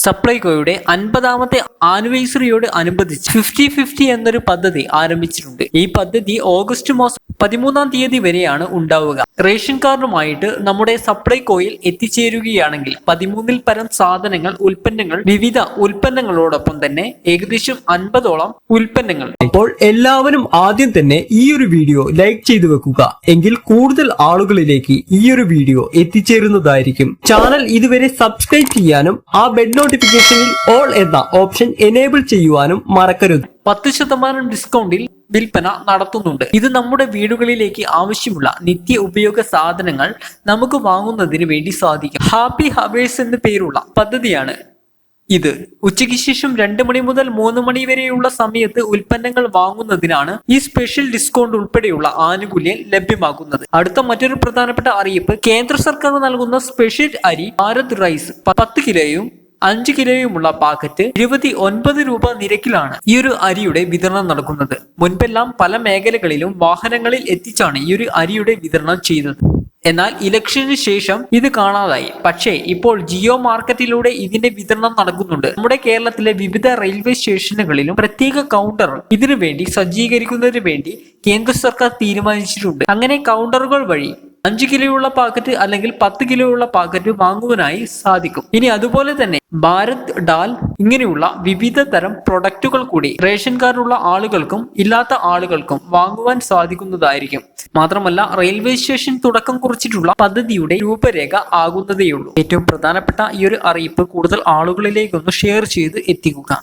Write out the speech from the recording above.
സപ്ലൈകോയുടെ അൻപതാമത്തെ ആനിവേഴ്സറിയോട് അനുബന്ധിച്ച് fifty fifty എന്നൊരു പദ്ധതി ആരംഭിച്ചിട്ടുണ്ട്. ഈ പദ്ധതി ഓഗസ്റ്റ് മാസം പതിമൂന്നാം തീയതി വരെയാണ് ഉണ്ടാവുക. റേഷൻ കാർഡുമായിട്ട് നമ്മുടെ സപ്ലൈകോയിൽ എത്തിച്ചേരുകയാണെങ്കിൽ പതിമൂന്നിൽ പരം സാധനങ്ങൾ ഉൽപ്പന്നങ്ങൾ വിവിധ ഉൽപ്പന്നങ്ങളോടൊപ്പം തന്നെ ഏകദേശം അൻപതോളം ഉൽപ്പന്നങ്ങൾ. അപ്പോൾ എല്ലാവരും ആദ്യം തന്നെ ഈ ഒരു വീഡിയോ ലൈക്ക് ചെയ്തു വെക്കുക. എങ്കിൽ കൂടുതൽ ആളുകളിലേക്ക് ഈ ഒരു വീഡിയോ എത്തിച്ചേരുന്നതായിരിക്കും. ചാനൽ ഇതുവരെ സബ്സ്ക്രൈബ് ചെയ്യാനും ആ ബെഡ് നോട്ടിഫിക്കേഷനിൽ ഓൾ എന്ന ഓപ്ഷൻ എനേബിൾ ചെയ്യുവാനും മറക്കരുത്. പത്ത് ശതമാനം ഡിസ്കൗണ്ടിൽ വിൽപ്പന നടത്തുന്നുണ്ട്. ഇത് നമ്മുടെ വീടുകളിലേക്ക് ആവശ്യമുള്ള നിത്യ ഉപയോഗ സാധനങ്ങൾ നമുക്ക് വാങ്ങുന്നതിന് വേണ്ടി സാധിക്കും. ഹാപ്പി ഹവേഴ്സ് എന്ന പേരുള്ള പദ്ധതിയാണ് ഇത്. ഉച്ചയ്ക്ക് ശേഷം രണ്ട് മണി മുതൽ മൂന്ന് മണി വരെയുള്ള സമയത്ത് ഉൽപ്പന്നങ്ങൾ വാങ്ങുന്നതിനാണ് ഈ സ്പെഷ്യൽ ഡിസ്കൗണ്ട് ഉൾപ്പെടെയുള്ള ആനുകൂല്യം ലഭ്യമാകുന്നത് അടുത്ത മറ്റൊരു പ്രധാനപ്പെട്ട അറിയിപ്പ് കേന്ദ്ര സർക്കാർ നൽകുന്ന സ്പെഷ്യൽ അരി ഭാരത് റൈസ് പത്ത് കിലോയും അഞ്ച് കിലോയുമുള്ള പാക്കറ്റ് ഇരുപത്തി ഒൻപത് രൂപ നിരക്കിലാണ് ഈ ഒരു അരിയുടെ വിതരണം നടക്കുന്നത്. മുൻപെല്ലാം പല മേഖലകളിലും വാഹനങ്ങളിൽ എത്തിച്ചാണ് ഈ ഒരു അരിയുടെ വിതരണം ചെയ്തത്. എന്നാൽ ഇലക്ഷന് ശേഷം ഇത് കാണാതായി. പക്ഷേ ഇപ്പോൾ ജിയോ മാർക്കറ്റിലൂടെ ഇതിന്റെ വിതരണം നടക്കുന്നുണ്ട്. നമ്മുടെ കേരളത്തിലെ വിവിധ റെയിൽവേ സ്റ്റേഷനുകളിലും പ്രത്യേക കൗണ്ടർ ഇതിനു വേണ്ടി സജ്ജീകരിക്കുന്നതിന് വേണ്ടി കേന്ദ്ര സർക്കാർ തീരുമാനിച്ചിട്ടുണ്ട്. അങ്ങനെ കൗണ്ടറുകൾ വഴി അഞ്ച് കിലോയുള്ള പാക്കറ്റ് അല്ലെങ്കിൽ പത്ത് കിലോയുള്ള പാക്കറ്റ് വാങ്ങുവാനായി സാധിക്കും. ഇനി അതുപോലെ തന്നെ ഭാരത് ഡാൽ ഇങ്ങനെയുള്ള വിവിധ തരം പ്രൊഡക്റ്റുകൾ കൂടി റേഷൻ കാർഡുള്ള ആളുകൾക്കും ഇല്ലാത്ത ആളുകൾക്കും വാങ്ങുവാൻ സാധിക്കുന്നതായിരിക്കും. മാത്രമല്ല റെയിൽവേ സ്റ്റേഷൻ തുടക്കം കുറിച്ചിട്ടുള്ള പദ്ധതിയുടെ രൂപരേഖ ആകുന്നതേയുള്ളൂ. ഏറ്റവും പ്രധാനപ്പെട്ട ഈ ഒരു അറിയിപ്പ് കൂടുതൽ ആളുകളിലേക്കൊന്ന് ഷെയർ ചെയ്ത് എത്തിക്കുക.